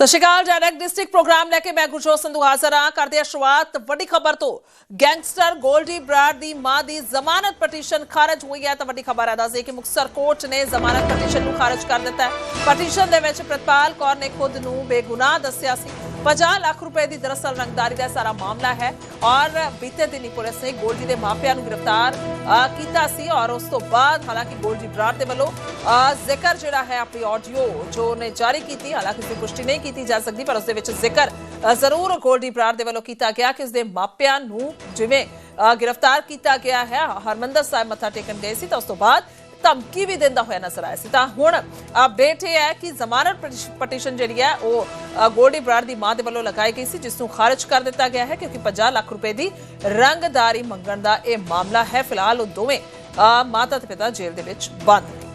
ਸਤਿ ਸ਼੍ਰੀ ਅਕਾਲ ਜੈਨਕ district programme ਲੈ ਕੇ ਮੈਂ ਗੁਰਜੋਤ ਸੰਧੂ ਹਾਜ਼ਰ ਹਾਂ ਕਰਦੇ ਹਾਂ ਸ਼ੁਰੂਆਤ ਵੱਡੀ ਖਬਰ ਤੋਂ। ਗੈਂਗਸਟਰ ਗੋਲਡੀ ਬਰਾੜ ਦੀ ਮਾਂ ਦੀ ਜ਼ਮਾਨਤ ਪਟੀਸ਼ਨ ਖਾਰਜ ਹੋਈ ਹੈ ਤਾਂ ਵੱਡੀ ਖਬਰ ਹੈ। ਦੱਸਦੇ ਕਿ ਮੁਕਤਸਰ ਕੋਰਟ ਨੇ ਜ਼ਮਾਨਤ ਪਟੀਸ਼ਨ ਨੂੰ ਖਾਰਜ ਕਰ ਦਿੱਤਾ ਹੈ। ਪਟੀਸ਼ਨ ਦੇ ਵਿੱਚ ਪ੍ਰਤਪਾਲ ਕੌਰ ਨੇ ਖੁਦ ਨੂੰ ਬੇਗੁਨਾਹ ਦੱਸਿਆ ਸੀ। 50 ਲੱਖ ਰੁਪਏ ਦੀ ਦਰਅਸਲ ਰੰਗਦਾਰੀ ਦਾ ਸਾਰਾ ਮਾਮਲਾ ਹੈ ਔਰ ਬੀਤੇ ਦਿਨੀ ਪੁਲਿਸ ਨੇ ਗੋਲਡੀ ਦੇ ਮਾਪਿਆਂ ਨੂੰ ਗ੍ਰਿਫਤਾਰ ਕੀਤਾ ਸੀ ਔਰ ਉਸ ਤੋਂ ਬਾਅਦ ਹਾਲਾਂਕਿ ਗੋਲਡੀ ਬਰਾੜ ਦੇ ਵੱਲੋਂ ਅ, ਜ਼ਿਕਰ ਜਿਹੜਾ ਹੈ ਆਪਣੀ ਆਡੀਓ ਜੋ ਨੇ ਜਾਰੀ ਕੀਤੀ ਹਾਲਾਂਕਿ ਇਸ ਪੁਸ਼ਟੀ ਨਹੀਂ ਕੀਤੀ ਜਾ ਸਕਦੀ ਪਰ ਉਸ ਦੇ ਵਿੱਚ ਜ਼ਿਕਰ ਜ਼ਰੂਰ ਗੋਲਡੀ ਬਰਾੜ ਦੇ ਵੱਲੋਂ ਕੀਤਾ ਗਿਆ ਕਿ ਉਸ ਦੇ ਮਾਪਿਆਂ ਨੂੰ ਜਿਵੇਂ ਅ, ਗ੍ਰਿਫਤਾਰ ਕੀਤਾ ਗਿਆ ਹੈ। ਹਰਮੰਦਰ ਸਾਹਿਬ ਮੱਥਾ ਟੇਕਣ ਗਏ ਸੀ ਤਾਂ ਉਸ ਤੋਂ ਬਾਅਦ ਧਮਕੀ ਵੀ ਦਿੰਦਾ ਹੋਇਆ ਨਜ਼ਰ ਆਇਆ ਸੀ। ਤਾਂ ਹੁਣ ਅਪਡੇਟ ਇਹ ਹੈ ਕਿ ਜ਼ਮਾਨਤ ਪਟੀਸ਼ਨ ਜਿਹੜੀ ਹੈ ਉਹ ਗੋਲਡੀ ਬਰਾੜ ਦੀ ਮਾਂ ਦੇ ਵੱਲੋਂ ਲਗਾਈ ਗਈ ਸੀ ਜਿਸ ਨੂੰ ਖਾਰਜ ਕਰ ਦਿੱਤਾ ਗਿਆ ਹੈ ਕਿਉਂਕਿ 50 ਲੱਖ ਰੁਪਏ ਦੀ ਰੰਗਦਾਰੀ ਮੰਗਣ ਦਾ ਇਹ ਮਾਮਲਾ ਹੈ। ਫਿਲਹਾਲ ਉਹ ਦੋਵੇਂ ਅ, ਮਾਤਾ ਤੇ ਪਿਤਾ ਜੇਲ੍ਹ ਦੇ ਵਿੱਚ ਬੰਦ ਨੇ।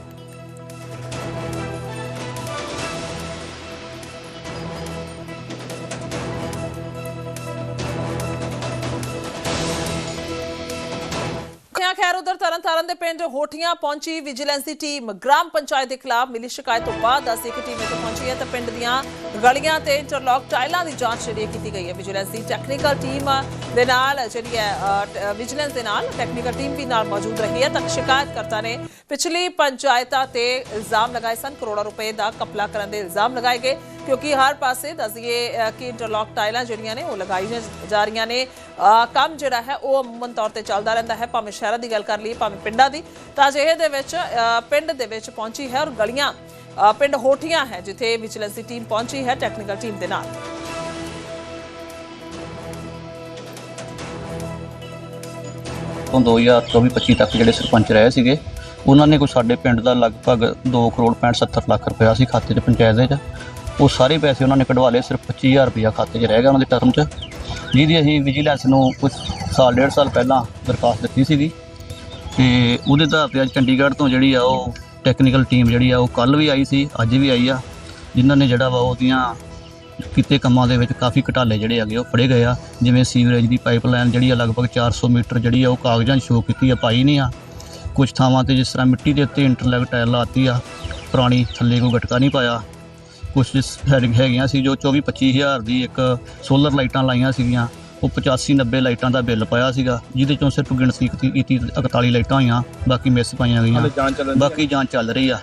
ਖੈਰ, ਉਧਰ ਤਰਨਤਾਰਨ ਦੇ ਪਿੰਡ ਹੋਠੀਆਂ ਪਹੁੰਚੀ ਵਿਜੀਲੈਂਸ ਦੀ ਟੀਮ। ਗ੍ਰਾਮ ਪੰਚਾਇਤ ਦੇ ਖਿਲਾਫ ਮਿਲੀ ਸ਼ਿਕਾਇਤ ਤੋਂ ਬਾਅਦ ਅਸੀਂ ਇੱਕ ਟੀਮ ਇੱਥੇ ਪਹੁੰਚੀ ਹੈ ਤਾਂ ਪਿੰਡ ਦੀਆਂ ਗਲੀਆਂ ਤੇ ਇੰਟਰਲੌਕ ਟਾਈਲਾਂ ਦੀ ਜਾਂਚ ਜਿਹੜੀ ਕੀਤੀ ਗਈ ਹੈ ਵਿਜੀਲੈਂਸ ਦੀ ਟੈਕਨੀਕਲ ਟੀਮ ਦੇ ਨਾਲ, ਜਿਹੜੀ ਹੈ ਵਿਜੀਲੈਂਸ ਦੇ ਨਾਲ ਟੈਕਨੀਕਲ ਟੀਮ ਵੀ ਨਾਲ ਮੌਜੂਦ ਰਹੀ ਹੈ। ਤਾਂ ਸ਼ਿਕਾਇਤਕਰਤਾ ਨੇ ਪਿਛਲੀ ਪੰਚਾਇਤਾਂ ਤੇ ਇਲਜ਼ਾਮ ਲਗਾਏ ਸਨ। ਕਰੋੜਾਂ ਰੁਪਏ ਦਾ ਕਪਲਾ ਕਰਨ ਦੇ ਇਲਜ਼ਾਮ ਲਗਾਏ ਗਏ। ਕਿਉਂਕਿ ਹਰ ਪਾਸੇ ਦੱਸੀਏ ਕਿ ਇੰਟਰਲੌਕ ਟਾਈਲਾਂ ਜਿਹੜੀਆਂ ਨੇ, ਉਹ ਲਗਾਈਆਂ ਜਾ ਰਹੀਆਂ ਨੇ। ਕੰਮ ਜਿਹੜਾ ਹੈ, ਉਹ ਅਮੂਮਨ ਤੌਰ ਤੇ ਚੱਲਦਾ ਰਹਿੰਦਾ ਹੈ, ਭਾਵੇਂ ਸ਼ਹਿਰਾਂ ਦੀ ਗੱਲ ਕਰ ਲਈਏ, ਭਾਵੇਂ ਪਿੰਡਾਂ ਦੀ। ਤਾਂ ਅਜਿਹੇ ਦੇ ਵਿੱਚ ਪਿੰਡ ਦੇ ਵਿੱਚ ਪਹੁੰਚੀ ਹੈ ਔਰ ਗਲੀਆਂ ਪਿੰਡ ਹੋਠੀਆਂ ਹੈ, ਜਿੱਥੇ ਵਿਜੀਲੈਂਸ ਦੀ ਟੀਮ ਪਹੁੰਚੀ ਹੈ ਟੈਕਨੀਕਲ ਟੀਮ ਦੇ ਨਾਲ। ਤੋਂ 2024-25 ਤੱਕ ਜਿਹੜੇ ਸਰਪੰਚ ਰਹੇ ਸੀਗੇ, ਉਹਨਾਂ ਨੇ ਕੋਈ ਸਾਡੇ ਪਿੰਡ ਦਾ ਲਗਭਗ 2 ਕਰੋੜ 65 70 ਲੱਖ ਰੁਪਇਆ ਸੀ ਖਾਤੇ 'ਚ ਪੰਚਾਇਤ ਦੇ 'ਚ ਉਹ ਸਾਰੇ ਪੈਸੇ ਉਹਨਾਂ ਨੇ ਕਢਵਾ ਲਏ, ਸਿਰਫ 25000 ਰੁਪਇਆ ਖਾਤੇ 'ਚ ਰਹਿ ਗਿਆ ਉਹਨਾਂ ਦੇ ਟਰਮ 'ਚ। ਜਿਹਦੀ ਅਸੀਂ ਵਿਜੀਲੈਂਸ ਨੂੰ ਕੁਝ ਸਾਲ, ਡੇਢ ਸਾਲ ਪਹਿਲਾਂ ਦਰਖਾਸਤ ਦਿੱਤੀ ਸੀਗੀ। ਤੇ ਉਹਦੇ ਆਧਾਰ ਅੱਜ ਚੰਡੀਗੜ੍ਹ ਤੋਂ ਜਿਹੜੀ ਆ ਉਹ ਟੈਕਨੀਕਲ ਟੀਮ ਜਿਹੜੀ ਆ ਉਹ ਕੱਲ ਵੀ ਆਈ ਸੀ, ਅੱਜ ਵੀ ਆਈ ਆ। ਜਿਨ੍ਹਾਂ ਨੇ ਜਿਹੜਾ ਵਾ ਉਹਦੀਆਂ ਕੀਤੇ ਕੰਮਾਂ ਦੇ ਵਿੱਚ ਕਾਫੀ ਘਟਾਲੇ ਜਿਹੜੇ ਹੈਗੇ ਉਹ ਫੜੇ ਗਏ ਆ। ਜਿਵੇਂ ਸੀਵਰੇਜ ਦੀ ਪਾਈਪਲਾਈਨ ਜਿਹੜੀ ਆ ਲਗਭਗ 400 ਮੀਟਰ ਜਿਹੜੀ ਆ ਉਹ ਕਾਗਜ਼ਾਂ 'ਚ ਸ਼ੋਅ ਕੀਤੀ ਆ, ਪਾਈ ਨਹੀਂ ਆ। ਕੁਝ ਥਾਵਾਂ ਤੇ ਜਿਸ ਤਰ੍ਹਾਂ ਮਿੱਟੀ ਦੇ ਉੱਤੇ ਇੰਟਰਲੈਕ ਟਾਇਲ ਲਾਤੀ ਆ, ਪੁਰਾਣੀ ਥੱਲੇ ਕੋਈ ਗਟਕਾ ਨਹੀਂ ਪਾਇਆ। ਕੁਝ ਹੈਡਿੰਗ ਹੈਗੀਆਂ ਸੀ ਜੋ 24 25000 ਦੀ ਇੱਕ ਸੋਲਰ ਲਾਈਟਾਂ ਲਾਈਆਂ ਸੀਗੀਆਂ। ਉਹ 85 90 ਲਾਈਟਾਂ ਦਾ ਬਿੱਲ ਪਾਇਆ ਸੀਗਾ ਜਿਹਦੇ ਚੋਂ ਸਿਰਫ ਗਿਣਤੀ ਕੀਤੀ ਕੀਤੀ 41 ਲਾਈਟਾਂ ਹੋਈਆਂ ਬਾਕੀ ਮਿਸ ਪਾਈਆਂ ਗਈਆਂ। ਬਾਕੀ ਜਾਂਚ ਚੱਲ ਰਹੀ ਆ।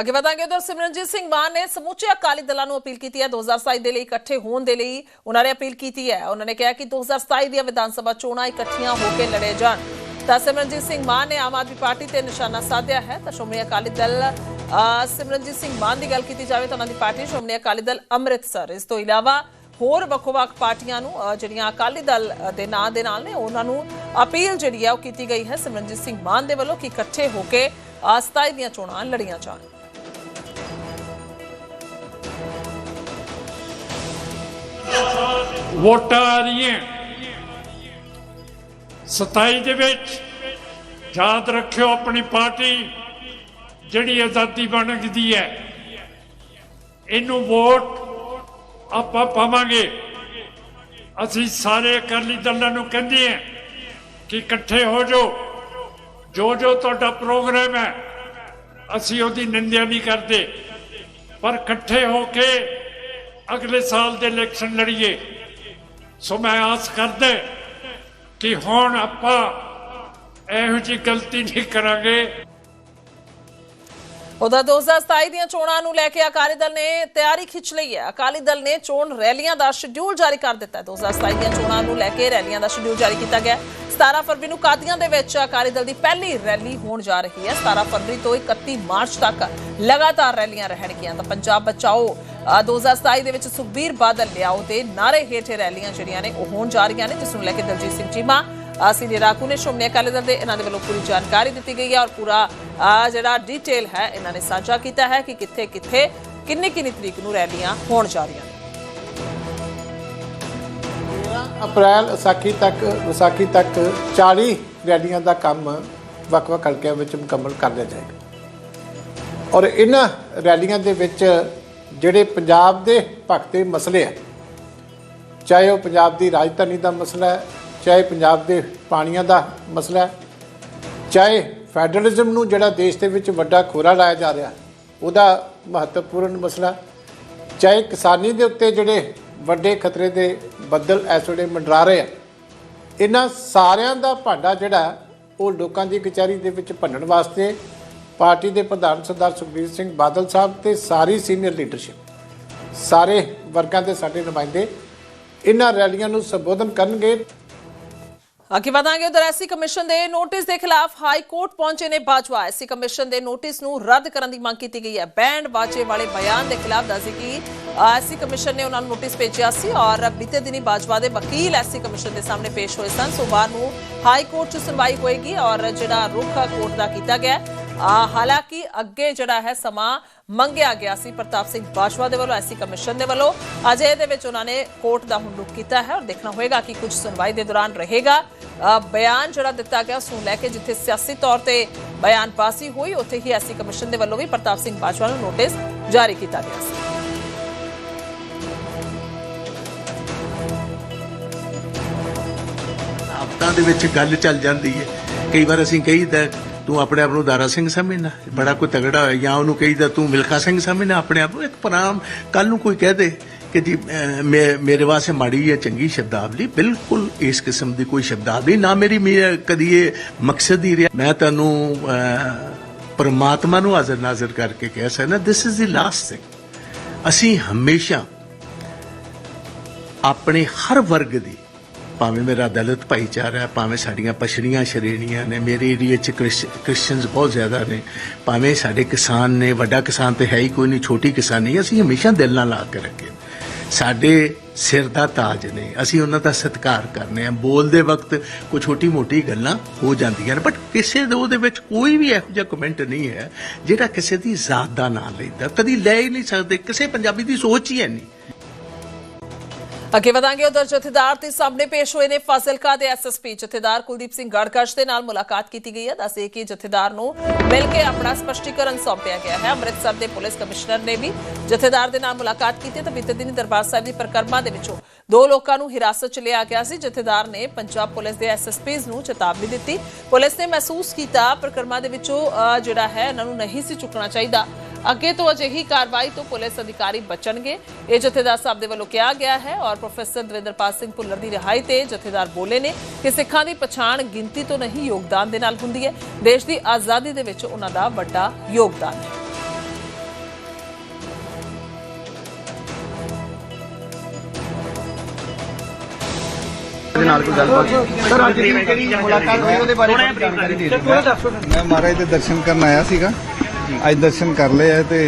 ਅੱਗੇ ਵਧਾਂਗੇ ਉਧਰ ਸਿਮਰਨਜੀਤ ਸਿੰਘ ਮਾਨ ਨੇ ਸਮੁੱਚੇ ਅਕਾਲੀ ਦਲਾਂ ਨੂੰ ਅਪੀਲ ਕੀਤੀ ਹੈ 2027 ਦੇ ਲਈ ਇਕੱਠੇ ਹੋਣ ਦੇ ਲਈ। ਉਹਨਾਂ ਨੇ ਅਪੀਲ ਕੀਤੀ ਹੈ। ਉਹਨਾਂ ਨੇ ਕਿਹਾ ਕਿ 2027 ਦੀਆਂ ਵਿਧਾਨ ਸਭਾ ਚੋਣਾਂ ਇਕੱਠੀਆਂ ਹੋ ਕੇ ਲੜੇ ਜਾਣ। ਤਾਂ ਸਿਮਰਨਜੀਤ ਸਿੰਘ ਮਾਨ ਨੇ ਆਮ ਆਦਮੀ ਪਾਰਟੀ ਤੇ ਨਿਸ਼ਾਨਾ ਸਾਧਿਆ ਹੈ। ਤਾਂ ਸ਼੍ਰੋਮਣੀ ਅਕਾਲੀ ਦਲ ਸਿਮਰਨਜੀਤ ਸਿੰਘ ਮਾਨ ਦੀ ਗੱਲ ਕੀਤੀ ਜਾਵੇ ਤਾਂ ਉਹਨਾਂ ਦੀ ਪਾਰਟੀ ਸ਼੍ਰੋਮਣੀ ਅਕਾਲੀ ਦਲ ਅੰਮ੍ਰਿਤਸਰ ਇਸ ਤੋਂ ਇਲਾਵਾ ਹੋਰ ਵੱਖ-ਵੱਖ ਪਾਰਟੀਆਂ ਨੂੰ ਜਿਹੜੀਆਂ ਅਕਾਲੀ ਦਲ ਦੇ ਨਾਂ ਦੇ ਨਾਲ ਨੇ ਉਹਨਾਂ ਨੂੰ ਅਪੀਲ ਜਿਹੜੀ ਹੈ ਉਹ ਕੀਤੀ ਗਈ ਹੈ ਸਿਮਰਨਜੀਤ ਸਿੰਘ ਮਾਨ ਦੇ ਵੱਲੋਂ ਕਿ ਇਕੱਠੇ ਹੋ ਕੇ ਅ, 27 ਦੀਆਂ ਚੋਣਾਂ ਲੜੀਆਂ ਜਾਣ। ਵੋਟਾਂ ਆ ਰਹੀਆਂ। 27 ਦੇ ਵਿੱਚ ਯਾਦ ਰੱਖਿਓ ਆਪਣੀ ਪਾਰਟੀ। ਜਿਹੜੀ ਆਜ਼ਾਦੀ ਬਣਦੀ ਹੈ, ਇਹਨੂੰ ਵੋਟ ਆਪਾਂ ਪਾਵਾਂਗੇ। ਅਸੀਂ ਸਾਰੇ ਅਕਾਲੀ ਦਲਾਂ ਨੂੰ ਕਹਿੰਦੇ ਹਾਂ ਕਿ ਇਕੱਠੇ ਹੋ ਜਾਓ। ਜੋ ਜੋ ਤੁਹਾਡਾ ਪ੍ਰੋਗਰਾਮ ਹੈ, ਅਸੀਂ ਉਹਦੀ ਨਿੰਦਿਆ ਨਹੀਂ ਕਰਦੇ। ਪਰ ਇਕੱਠੇ ਹੋ ਕੇ ਅਗਲੇ ਸਾਲ ਦੇ ਇਲੈਕਸ਼ਨ ਲੜੀਏ। ਸੋ ਮੈਂ ਆਸ ਕਰਦਾ ਕਿ ਹੁਣ ਆਪਾਂ ਇਹੋ ਜਿਹੀ ਗਲਤੀ ਨਹੀਂ ਕਰਾਂਗੇ। ਉਧਰ 2027 ਦੀਆਂ ਚੋਣਾਂ ਨੂੰ ਲੈ ਕੇ ਅਕਾਲੀ ਦਲ ਨੇ ਤਿਆਰੀ ਖਿੱਚ ਲਈ ਹੈ। ਅਕਾਲੀ ਦਲ ਨੇ ਚੋਣ ਰੈਲੀਆਂ ਦਾ ਸ਼ਡਿਊਲ ਜਾਰੀ ਕਰ ਦਿੱਤਾ ਹੈ। 2027 ਦੀਆਂ ਚੋਣਾਂ ਨੂੰ ਲੈ ਕੇ ਰੈਲੀਆਂ ਦਾ ਸ਼ਡਿਊਲ ਜਾਰੀ ਕੀਤਾ ਗਿਆ ਹੈ। 17 ਫਰਵਰੀ ਨੂੰ ਕਾਦੀਆਂ ਦੇ ਵਿੱਚ ਅਕਾਲੀ ਦਲ ਦੀ ਪਹਿਲੀ ਰੈਲੀ ਹੋਣ ਜਾ ਰਹੀ ਹੈ। 17 ਫਰਵਰੀ ਤੋਂ 31 ਮਾਰਚ ਤੱਕ ਲਗਾਤਾਰ ਰੈਲੀਆਂ ਰਹਿਣਗੀਆਂ। ਤਾਂ ਪੰਜਾਬ ਬਚਾਓ ਅ, 2027 ਦੇ ਵਿੱਚ ਸੁਖਬੀਰ ਬਾਦਲ ਲਿਆਓ ਦੇ ਨਾਰੇ ਹੇਠ ਰੈਲੀਆਂ ਜਿਹੜੀਆਂ ਨੇ ਉਹ ਹੋਣ ਜਾ ਰਹੀਆਂ ਨੇ ਜਿਸ ਨੂੰ ਲੈ ਕੇ ਦਲਜੀਤ ਸਿੰਘ ਚੀਮਾ ਅਸੀਂ ਨਿਰਾਕੂ ਨੇ ਸ਼੍ਰੋਮਣੀ ਅਕਾਲੀ ਦਲ ਦੇ ਇਹਨਾਂ ਦੇ ਵੱਲੋਂ ਪੂਰੀ ਜਾਣਕਾਰੀ ਦਿੱਤੀ ਗਈ ਹੈ ਔਰ ਪੂਰਾ ਜਿਹੜਾ ਡਿਟੇਲ ਹੈ ਇਹਨਾਂ ਨੇ ਸਾਂਝਾ ਕੀਤਾ ਹੈ ਕਿ ਕਿੱਥੇ ਕਿੱਥੇ ਕਿੰਨੀ ਕਿੰਨੀ ਤਰੀਕ ਨੂੰ ਰੈਲੀਆਂ ਹੋਣ ਜਾ ਰਹੀਆਂ ਨੇ। 13 ਅਪ੍ਰੈਲ, ਵਿਸਾਖੀ ਤੱਕ ਵਿਸਾਖੀ ਤੱਕ 40 ਰੈਲੀਆਂ ਦਾ ਕੰਮ ਵੱਖ-ਵੱਖ ਹਲਕਿਆਂ ਵਿੱਚ ਮੁਕੰਮਲ ਕਰ ਲਿਆ ਜਾਏਗਾ। ਔਰ ਇਹਨਾਂ ਰੈਲੀਆਂ ਦੇ ਵਿੱਚ ਜਿਹੜੇ ਪੰਜਾਬ ਦੇ ਭਗਤੇ ਮਸਲੇ ਆ, ਚਾਹੇ ਉਹ ਪੰਜਾਬ ਦੀ ਰਾਜਧਾਨੀ ਦਾ ਮਸਲਾ ਹੈ ਚਾਹੇ ਪੰਜਾਬ ਦੇ ਪਾਣੀਆਂ ਦਾ ਮਸਲਾ ਹੈ, ਚਾਹੇ ਫੈਡਰਲਿਜ਼ਮ ਨੂੰ ਜਿਹੜਾ ਦੇਸ਼ ਦੇ ਵਿੱਚ ਵੱਡਾ ਖੋਰਾ ਲਾਇਆ ਜਾ ਰਿਹਾ, ਉਹਦਾ ਮਹੱਤਵਪੂਰਨ ਮਸਲਾ ਚਾਹੇ ਕਿਸਾਨੀ ਦੇ ਉੱਤੇ ਜਿਹੜੇ ਵੱਡੇ ਖਤਰੇ ਦੇ ਬੱਦਲ ਇਸ ਵੇਲੇ ਮੰਡਰਾ ਰਹੇ ਆ, ਇਹਨਾਂ ਸਾਰਿਆਂ ਦਾ ਭਾਂਡਾ ਜਿਹੜਾ ਉਹ ਲੋਕਾਂ ਦੀ ਕਚਹਿਰੀ ਦੇ ਵਿੱਚ ਭੰਨਣ ਵਾਸਤੇ ਪਾਰਟੀ ਦੇ ਪ੍ਰਧਾਨ ਸਰਦਾਰ ਸੁਖਬੀਰ ਸਿੰਘ ਬਾਦਲ ਸਾਹਿਬ ਤੇ ਸਾਰੀ ਸੀਨੀਅਰ ਲੀਡਰਸ਼ਿਪ, ਸਾਰੇ ਵਰਗਾਂ ਦੇ ਸਾਡੇ ਨੁਮਾਇੰਦੇ, ਇਹਨਾਂ ਰੈਲੀਆਂ ਨੂੰ ਸੰਬੋਧਨ ਕਰਨਗੇ। ਅੱਗੇ ਵਧਾਂਗੇ ਉਧਰ ਐਸਸੀ ਕਮਿਸ਼ਨ ਦੇ ਨੋਟਿਸ ਦੇ ਖਿਲਾਫ ਹਾਈ ਕੋਰਟ ਪਹੁੰਚੇ ਨੇ ਬਾਜਵਾ। ਐਸਸੀ ਕਮਿਸ਼ਨ ਦੇ ਨੋਟਿਸ ਨੂੰ ਰੱਦ ਕਰਨ ਦੀ ਮੰਗ ਕੀਤੀ ਗਈ ਹੈ। ਬੈਂਡ ਬਾਜੇ ਵਾਲੇ ਬਿਆਨ ਦੇ ਖਿਲਾਫ ਦੱਸੀ ਕਿ ਐਸਸੀ ਕਮਿਸ਼ਨ ਨੇ ਉਹਨਾਂ ਨੂੰ ਨੋਟਿਸ ਭੇਜਿਆ ਸੀ ਔਰ ਬੀਤੇ ਦਿਨੀ ਬਾਜਵਾ ਦੇ ਵਕੀਲ ਐਸਸੀ ਕਮਿਸ਼ਨ ਦੇ ਸਾਹਮਣੇ ਪੇਸ਼ ਹੋਏ ਸਨ। ਸੋਮਵਾਰ ਨੂੰ ਹਾਈ ਕੋਰਟ 'ਚ ਸੁਣਵਾਈ ਹੋਏਗੀ ਔਰ ਜਿਹੜਾ ਰੁਖ ਕੋਰਟ ਦਾ ਕੀਤਾ ਗਿਆ ਹਾਲਾਂਕਿ ਅੱਗੇ ਜਿਹੜਾ ਹੈ ਸਮਾਂ ਮੰਗਿਆ ਗਿਆ ਸੀ ਪ੍ਰਤਾਪ ਸਿੰਘ ਬਾਜਵਾ ਦੇ ਵੱਲੋਂ, ਐਸਸੀ ਕਮਿਸ਼ਨ ਦੇ ਵੱਲੋਂ। ਅਜੇ ਦੇ ਵਿੱਚ ਉਹਨਾਂ ਨੇ ਕੋਰਟ ਦਾ ਹੁਣ ਰੁਖ ਕੀਤਾ ਹੈ ਔਰ ਦੇਖਣਾ ਹੋਏਗਾ ਕਿ ਕੁਝ ਸੁਣਵਾਈ ਦੇ ਦੌਰਾਨ ਰਹੇਗਾ। ਬਿਆਨ ਜਿਹੜਾ ਦਿੱਤਾ ਗਿਆ, ਉਸ ਨੂੰ ਲੈ ਕੇ ਜਿੱਥੇ ਸਿਆਸੀ ਤੌਰ ਤੇ ਬਿਆਨਬਾਜ਼ੀ ਹੋਈ, ਉੱਥੇ ਹੀ ਐਸਸੀ ਕਮਿਸ਼ਨ ਦੇ ਵੱਲੋਂ ਵੀ ਪ੍ਰਤਾਪ ਸਿੰਘ ਬਾਜਵਾ ਨੂੰ ਨੋਟਿਸ ਜਾਰੀ ਕੀਤਾ ਗਿਆ ਸੀ। ਆਪਤਾਂ ਦੇ ਵਿੱਚ ਗੱਲ ਚੱਲ ਜਾਂਦੀ ਹੈ। ਕਈ ਵਾਰ ਅਸੀਂ ਕਹੀਦਾ ਤੂੰ ਆਪਣੇ ਆਪ ਨੂੰ ਦਾਰਾ ਸਿੰਘ ਸਮਝਣਾ। ਬੜਾ ਕੋਈ ਤਗੜਾ ਹੋਇਆ ਜਾਂ ਉਹਨੂੰ ਕਹੀਦਾ ਤੂੰ ਮਿਲਖਾ ਸਿੰਘ ਸਮਝਣਾ ਆਪਣੇ ਆਪ ਨੂੰ। ਇੱਕ ਪਰਾਮ ਕੱਲ ਨੂੰ ਕੋਈ ਕਹਿ ਦੇ ਕਿ ਜੀ ਮੇਰੇ ਵਾਸਤੇ ਮਾੜੀ ਹੈ ਚੰਗੀ ਸ਼ਬਦਾਵਲੀ। ਬਿਲਕੁਲ ਇਸ ਕਿਸਮ ਦੀ ਕੋਈ ਸ਼ਬਦਾਵਲੀ। ਨਾ ਮੇਰੀ ਮੇ- ਕਦੀ ਇਹ ਮਕਸਦ ਹੀ ਰਿਹਾ। ਮੈਂ ਤੁਹਾਨੂੰ ਪਰਮਾਤਮਾ ਨੂੰ ਹਾਜ਼ਰ ਨਾਜ਼ਰ ਕਰਕੇ ਕਹਿ ਸਕਦਾ this is the last thing ਅਸੀਂ ਹਮੇਸ਼ਾ ਆਪਣੇ ਹਰ ਵਰਗ ਦੀ ਭਾਵੇਂ ਮੇਰਾ ਦਲਿਤ ਭਾਈਚਾਰਾ ਹੈ ਭਾਵੇਂ ਸਾਡੀਆਂ ਪਛੜੀਆਂ ਸ਼੍ਰੇਣੀਆਂ ਨੇ ਮੇਰੇ ਏਰੀਏ 'ਚ ਕ੍ਰਿਸ- ਕ੍ਰਿਸਚੀਅਨਸ ਬਹੁਤ ਜ਼ਿਆਦਾ ਨੇ ਭਾਵੇਂ ਸਾਡੇ ਕਿਸਾਨ ਨੇ ਵੱਡਾ ਕਿਸਾਨ ਤੇ ਹੈ ਹੀ ਕੋਈ ਨਹੀਂ ਛੋਟੀ ਕਿਸਾਨੀ ਹੈ, ਅਸੀਂ ਹਮੇਸ਼ਾ ਦਿਲ ਨਾਲ ਲਾ ਕੇ ਰੱਖੇ। ਸਾਡੇ ਸਿਰ ਦਾ ਤਾਜ ਨੇ ਅਸੀਂ ਉਹਨਾਂ ਦਾ ਸਤਿਕਾਰ ਕਰਨੇ ਆ ਬੋਲਦੇ ਵਕਤ ਕੋਈ ਛੋਟੀ ਮੋਟੀ ਗੱਲਾਂ ਹੋ ਜਾਂਦੀਆਂ ਨੇ ਬਟ ਕਿਸੇ ਦੇ ਉਹਦੇ ਵਿੱਚ ਕੋਈ ਵੀ ਇਹੋ ਜਿਹਾ ਕਮੈਂਟ ਨਹੀਂ ਹੈ ਜਿਹੜਾ ਕਿਸੇ ਦੀ ਜ਼ਾਤ ਦਾ ਨਾਂ ਲੈਂਦਾ। ਕਦੀ ਲੈ ਹੀ ਨਹੀਂ ਸਕਦੇ ਕਿਸੇ ਪੰਜਾਬੀ ਦੀ ਸੋਚ ਹੀ ਹੈ ਨਹੀਂ। ਅੱਗੇ ਵਧਾਂਗੇ ਉਧਰ ਜਥੇਦਾਰ? ਤੇ ਸਾਹਮਣੇ ਪੇਸ਼ ਹੋਏ ਨੇ ਫਾਜ਼ਿਲਕਾ ਦੇ ਐਸਐਸਪੀ ਜਥੇਦਾਰ ਕੁਲਦੀਪ ਸਿੰਘ ਗੜਕਸ਼ ਦੇ ਨਾਲ ਮੁਲਾਕਾਤ ਕੀਤੀ ਗਈ ਹੈ। ਦੱਸੇ ਕਿ ਜਥੇਦਾਰ ਨੂੰ ਮਿਲ ਕੇ ਆਪਣਾ ਸਪਸ਼ਟੀਕਰਨ ਸੌਂਪਿਆ ਗਿਆ ਹੈ। ਅੰਮ੍ਰਿਤਸਰ ਦੇ ਪੁਲਿਸ ਕਮਿਸ਼ਨਰ ਨੇ ਵੀ ਜਥੇਦਾਰ ਦੇ ਨਾਲ ਮੁਲਾਕਾਤ ਕੀਤੀ ਤਾਂ ਬੀਤੇ ਦਿਨੀ ਦਰਬਾਰ ਸਾਹਿਬ ਦੀ ਪਰਿਕਰਮਾ ਦੇ ਵਿੱਚੋਂ ਦੋ ਲੋਕਾਂ ਨੂੰ ਹਿਰਾਸਤ 'ਚ ਲਿਆ ਗਿਆ ਸੀ। ਜਥੇਦਾਰ ਨੇ ਪੰਜਾਬ ਪੁਲਿਸ ਦੇ ਐਸਐਸਪੀਜ਼ ਨੂੰ ਚੇਤਾਵਨੀ ਦਿੱਤੀ। ਪੁਲਿਸ ਨੇ ਮਹਿਸੂਸ ਕੀਤਾ ਪਰਿਕਰਮਾ ਦੇ ਵਿੱਚੋਂ ਜਿਹੜਾ ਹੈ, ਇਹਨਾਂ ਨੂੰ ਨਹੀਂ ਸੀ ਚੁੱਕਣਾ ਚਾਹੀਦਾ। ਅੱਗੇ ਤੋਂ ਅਜਿਹੀ ਕਾਰਵਾਈ ਤੋਂ ਪੁਲਿਸ ਅਧਿਕਾਰੀ ਬਚਣਗੇ। ਇਹ ਜਥੇਦਾਰ ਸਾਹਿਬ ਦੇ ਵੱਲੋਂ ਕਿਹਾ ਗਿਆ ਹੈ ਔਰ ਪ੍ਰੋਫੈਸਰ ਦਵਿੰਦਰਪਾਲ ਸਿੰਘ ਭੁੱਲਰ ਦੀ ਰਿਹਾਈ ਤੇ ਜਥੇਦਾਰ ਬੋਲੇ ਨੇ ਕਿ ਸਿੱਖਾਂ ਦੀ ਪਛਾਣ ਗਿਣਤੀ ਤੋਂ ਨਹੀਂ ਯੋਗਦਾਨ ਦੇ ਨਾਲ ਹੁੰਦੀ ਹੈ। ਦੇਸ਼ ਦੀ ਆਜ਼ਾਦੀ ਦੇ ਵਿੱਚ ਉਹਨਾਂ ਦਾ ਵੱਡਾ ਯੋਗਦਾਨ ਹੈ। ਦੇ ਨਾਲ ਕੋਈ ਗੱਲਬਾਤ ਸਰ ਅੱਜ ਦੀ ਜਿਹੜੀ ਮੁਲਾਕਾਤ ਹੋਈ? ਉਹਦੇ ਬਾਰੇ ਥੋੜਾ ਜਾਣਕਾਰੀ ਦੇ ਦਿਓ। ਮੈਂ ਮਹਾਰਾਜ ਦੇ ਦਰਸ਼ਨ ਕਰਨ ਆਇਆ ਸੀਗਾ। ਅੱਜ ਦਰਸ਼ਨ ਕਰ ਲਏ ਆ ਤੇ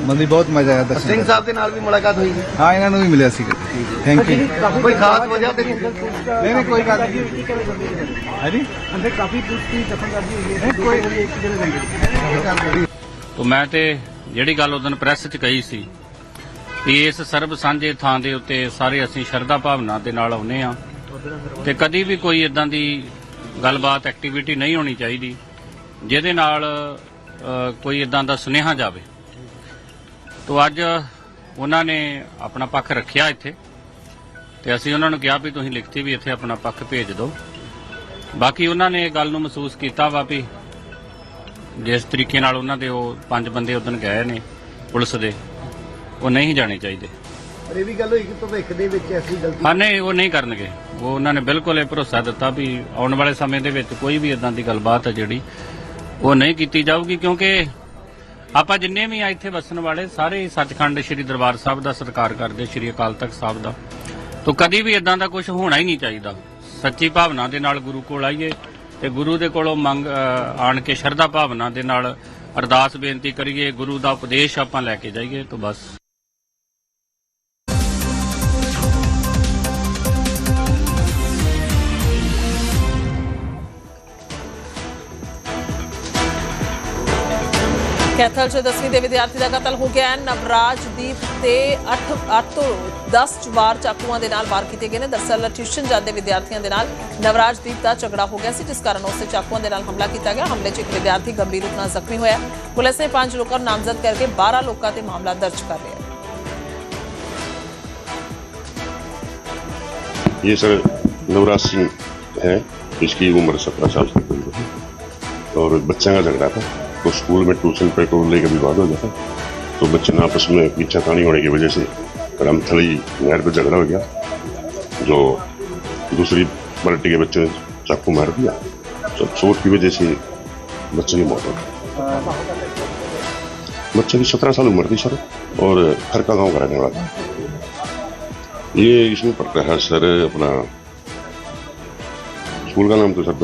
ਮੈਨੂੰ ਬਹੁਤ ਮਜ਼ਾ ਆਇਆ ਦਰਸ਼ਨ ਸਿੰਘ। ਸਾਹਿਬ ਦੇ ਨਾਲ ਵੀ ਮੁਲਾਕਾਤ ਹੋਈ ਸੀ? ਹਾਂ ਇਹਨਾਂ ਨੂੰ ਵੀ ਮਿਲਿਆ ਸੀਗਾ ਥੈਂਕ ਯੂ ਕੋਈ ਖਾਸ ਵਜ੍ਹਾ ਤੇ ਨਹੀਂ? ਨਹੀਂ ਕੋਈ ਗੱਲ ਨਹੀਂ। ਹੈ ਜੀ ਅੰਦਰ ਕਾਫੀ ਪੁੱਛਤੀ ਦਫਨ ਕਰਦੀ ਹੋਈ ਹੈ। ਕੋਈ ਇੱਕ ਜਣੇ ਤੋ ਮੈਂ ਤੇ ਜਿਹੜੀ ਗੱਲ ਉਦੋਂ ਪ੍ਰੈਸ 'ਚ ਕਹੀ ਸੀ ਕਿ ਇਸ ਸਰਬ ਸਾਂਝੇ ਥਾਂ ਦੇ ਉੱਤੇ ਸਾਰੇ ਅਸੀਂ ਸ਼ਰਧਾ ਭਾਵਨਾ ਦੇ ਨਾਲ ਆਉਨੇ ਆ ਤੇ ਕਦੀ ਵੀ ਕੋਈ ਇਦਾਂ ਦੀ ਗੱਲਬਾਤ ਐਕਟੀਵਿਟੀ ਨਹੀਂ ਹੋਣੀ ਚਾਹੀਦੀ ਜਿਹਦੇ ਨਾਲ ਕੋਈ ਇਦਾਂ ਦਾ ਸੁਨੇਹਾ ਜਾਵੇ। ਤੋ ਅੱਜ ਉਹਨਾਂ ਨੇ ਆਪਣਾ ਪੱਖ ਰੱਖਿਆ ਇੱਥੇ। ਤੇ ਅਸੀਂ ਉਹਨਾਂ ਨੂੰ ਕਿਹਾ ਵੀ ਤੁਸੀਂ ਲਿਖਤੀ ਵੀ ਇੱਥੇ ਆਪਣਾ ਪੱਖ ਭੇਜ ਦਿਓ। ਬਾਕੀ ਉਹਨਾਂ ਨੇ ਇਹ ਗੱਲ ਨੂੰ ਮਹਿਸੂਸ ਕੀਤਾ ਵਾ ਵੀ ਜਿਸ ਤਰੀਕੇ ਨਾਲ ਉਹਨਾਂ ਦੇ ਉਹ ਪੰਜ ਬੰਦੇ ਉਦੋਂ ਗਏ ਨੇ ਪੁਲਿਸ ਦੇ ਉਹ ਨਹੀਂ ਜਾਣੇ ਚਾਹੀਦੇ। ਪਰ ਇਹ ਵੀ ਗੱਲ ਹੋਈ ਕਿ ਭਵਿੱਖ ਦੇ ਵਿੱਚ ਐਸੀ ਗਲਤੀ ਹਾਂ ਨਹੀਂ ਉਹ ਨਹੀਂ ਕਰਨਗੇ। ਉਹ ਉਹਨਾਂ ਨੇ ਬਿਲਕੁਲ ਇਹ ਭਰੋਸਾ ਦਿੱਤਾ ਵੀ ਆਉਣ ਵਾਲੇ ਸਮੇਂ ਦੇ ਵਿੱਚ ਕੋਈ ਵੀ ਇਦਾਂ ਦੀ ਗੱਲਬਾਤ ਹੈ ਜਿਹੜੀ ਉਹ ਨਹੀਂ ਕੀਤੀ ਜਾਊਗੀ ਕਿਉਂਕਿ ਆਪਾਂ ਜਿੰਨੇ ਵੀ ਆ ਇੱਥੇ ਵਸਣ ਵਾਲੇ, ਸਾਰੇ ਹੀ ਸੱਚਖੰਡ ਸ੍ਰੀ ਦਰਬਾਰ ਸਾਹਿਬ ਦਾ ਸਤਿਕਾਰ ਕਰਦੇ ਸ੍ਰੀ ਅਕਾਲ ਤਖਤ ਸਾਹਿਬ ਦਾ। ਤੋਂ ਕਦੀ ਵੀ ਇਦਾਂ ਦਾ ਕੁਝ ਹੋਣਾ ਹੀ ਨਹੀਂ ਚਾਹੀਦਾ। ਸੱਚੀ ਭਾਵਨਾ ਦੇ ਨਾਲ ਗੁਰੂ ਕੋਲ ਆਈਏ ਤੇ ਗੁਰੂ ਦੇ ਕੋਲੋਂ ਮੰਗ ਆਣ ਕੇ ਸ਼ਰਧਾ ਭਾਵਨਾ ਦੇ ਨਾਲ ਅਰਦਾਸ ਬੇਨਤੀ ਕਰੀਏ, ਗੁਰੂ ਦਾ ਉਪਦੇਸ਼ ਆਪਾਂ ਲੈ ਕੇ ਜਾਈਏ, ਤਾਂ ਬਸ। ਕੈਥਲ 'ਚ 10ਵੀਂ ਦੇ ਵਿਦਿਆਰਥੀ ਦਾ ਕਤਲ ਹੋ ਗਿਆ ਹੈ ਨਵਰਾਜਦੀਪ ਤੇ 8 8 ਤੋਂ 10 ਵਾਰ ਚਾਕੂਆਂ ਦੇ ਨਾਲ ਵਾਰ ਕੀਤੇ ਗਏ ਨੇ ਦਰਅਸਲ ਟਿਊਸ਼ਨ ਜਾਂਦੇ ਵਿਦਿਆਰਥੀਆਂ ਦੇ ਨਾਲ ਨਵਰਾਜਦੀਪ ਦਾ ਝਗੜਾ ਹੋ ਗਿਆ ਸੀ ਜਿਸ ਕਾਰਨ ਉਸੇ ਚਾਕੂਆਂ ਦੇ ਨਾਲ ਹਮਲਾ ਕੀਤਾ ਗਿਆ ਹਮਲੇ 'ਚ ਇੱਕ ਵਿਦਿਆਰਥੀ ਗੰਭੀਰ ਰੂਪ ਨਾਲ ਜ਼ਖਮੀ ਹੋਇਆ ਪੁਲਿਸ ਨੇ ਪੰਜ ਲੋਕਾਂ ਨੂੰ ਨਾਮਜ਼ਦ ਕਰਕੇ 12 ਲੋਕਾਂ ਤੇ ਮਾਮਲਾ ਦਰਜ ਕਰ ਲਿਆ ਹੈ ये सर नवराज सिंह है इसकी उम्र सत्रह साल से करीब है और बच्चा का झगड़ा था तो स्कूल में ट्यूशन पे को लेकर विवाद हो जाता तो बच्चे ने आपस में पीछा कहानी होने की वजह से रामथली नहर पर झगड़ा हो गया। जो दूसरी पार्टी के बच्चे ने चाकू मार दिया। तो चोट की वजह से बच्चे की मौत हो गई। बच्चे की सत्रह साल उम्र थी सर, और खरका गाँव का रहने वाला था। ये इसमें पड़ता है सर अपना, स्कूल का नाम तो सर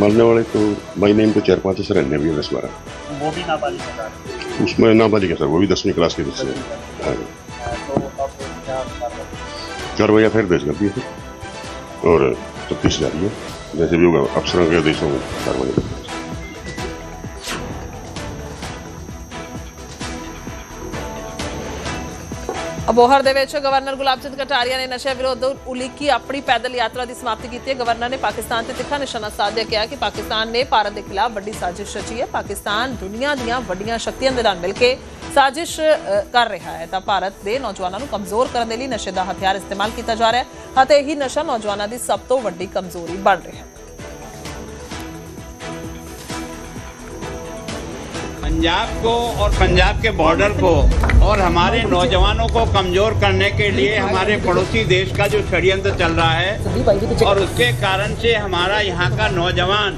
मरने वाले तो बाई नेम तो चार पांच सर अन्य भी है दस बारह वो भी नाबालिग बता रहे उसमें नाबालिग है सर वो भी दसवीं क्लास के बच्चे हैं हाँ। तो अब क्या कार्रवाई? कार्रवाई फिर दर्ज कर दी है सर। और तफ्तीश जारी है जैसे भी होगा अफसरों के आदेशों में कार्रवाई ਅਬੋਹਰ ਦੇ ਵਿੱਚ ਗਵਰਨਰ ਗੁਲਾਬ ਚੰਦ ਕਟਾਰੀਆ ਨੇ ਨਸ਼ੇ ਵਿਰੁੱਧ ਉਲੀਕੀ ਆਪਣੀ ਪੈਦਲ ਯਾਤਰਾ ਦੀ ਸਮਾਪਤੀ ਕੀਤੀ ਹੈ। ਗਵਰਨਰ ਨੇ ਪਾਕਿਸਤਾਨ ਤੇ ਤਿੱਖਾ ਨਿਸ਼ਾਨਾ ਸਾਧਿਆ, ਕਿਹਾ ਕਿ ਪਾਕਿਸਤਾਨ ਨੇ ਭਾਰਤ ਦੇ ਖਿਲਾਫ ਵੱਡੀ ਸਾਜ਼ਿਸ਼ ਰਚੀ ਹੈ। ਪਾਕਿਸਤਾਨ ਦੁਨੀਆ ਦੀਆਂ ਵੱਡੀਆਂ ਸ਼ਕਤੀਆਂ ਦੇ ਨਾਲ ਮਿਲ ਕੇ ਸਾਜ਼ਿਸ਼ ਕਰ ਰਿਹਾ ਹੈ। ਤਾਂ ਭਾਰਤ ਦੇ ਨੌਜਵਾਨਾਂ ਨੂੰ ਕਮਜ਼ੋਰ ਕਰਨ ਦੇ ਲਈ ਨਸ਼ੇ ਦਾ ਹਥਿਆਰ ਇਸਤੇਮਾਲ ਕੀਤਾ ਜਾ ਰਿਹਾ ਹੈ ਅਤੇ ਇਹੀ ਨਸ਼ਾ ਨੌਜਵਾਨਾਂ ਦੀ ਸਭ ਤੋਂ ਵੱਡੀ ਕਮਜ਼ੋਰੀ ਬਣ ਰਿਹਾ ਹੈ। पंजाब को और पंजाब के बॉर्डर को और हमारे नौजवानों को कमज़ोर करने के लिए हमारे पड़ोसी देश का जो षड्यंत्र चल रहा है और उसके कारण से हमारा यहाँ का नौजवान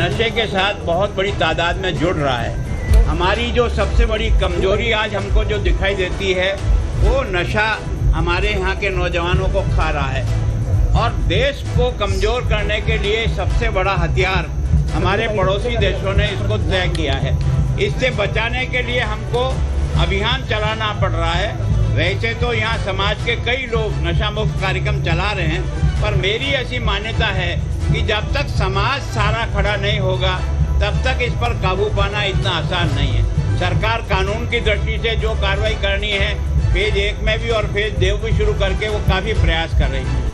नशे के साथ बहुत बड़ी तादाद में जुड़ रहा है। हमारी जो सबसे बड़ी कमज़ोरी आज हमको जो दिखाई देती है, वो नशा हमारे यहाँ के नौजवानों को खा रहा है। और देश को कमज़ोर करने के लिए सबसे बड़ा हथियार हमारे पड़ोसी देशों ने इसको तय किया है। इससे बचाने के लिए हमको अभियान चलाना पड़ रहा है। वैसे तो यहाँ समाज के कई लोग नशा मुक्त कार्यक्रम चला रहे हैं, पर मेरी ऐसी मान्यता है कि जब तक समाज सारा खड़ा नहीं होगा, तब तक इस पर काबू पाना इतना आसान नहीं है। सरकार कानून की दृष्टि से जो कार्रवाई करनी है, फ़ेज़ एक में भी और फ़ेज़ देव भी शुरू करके वो काफ़ी प्रयास कर रही है।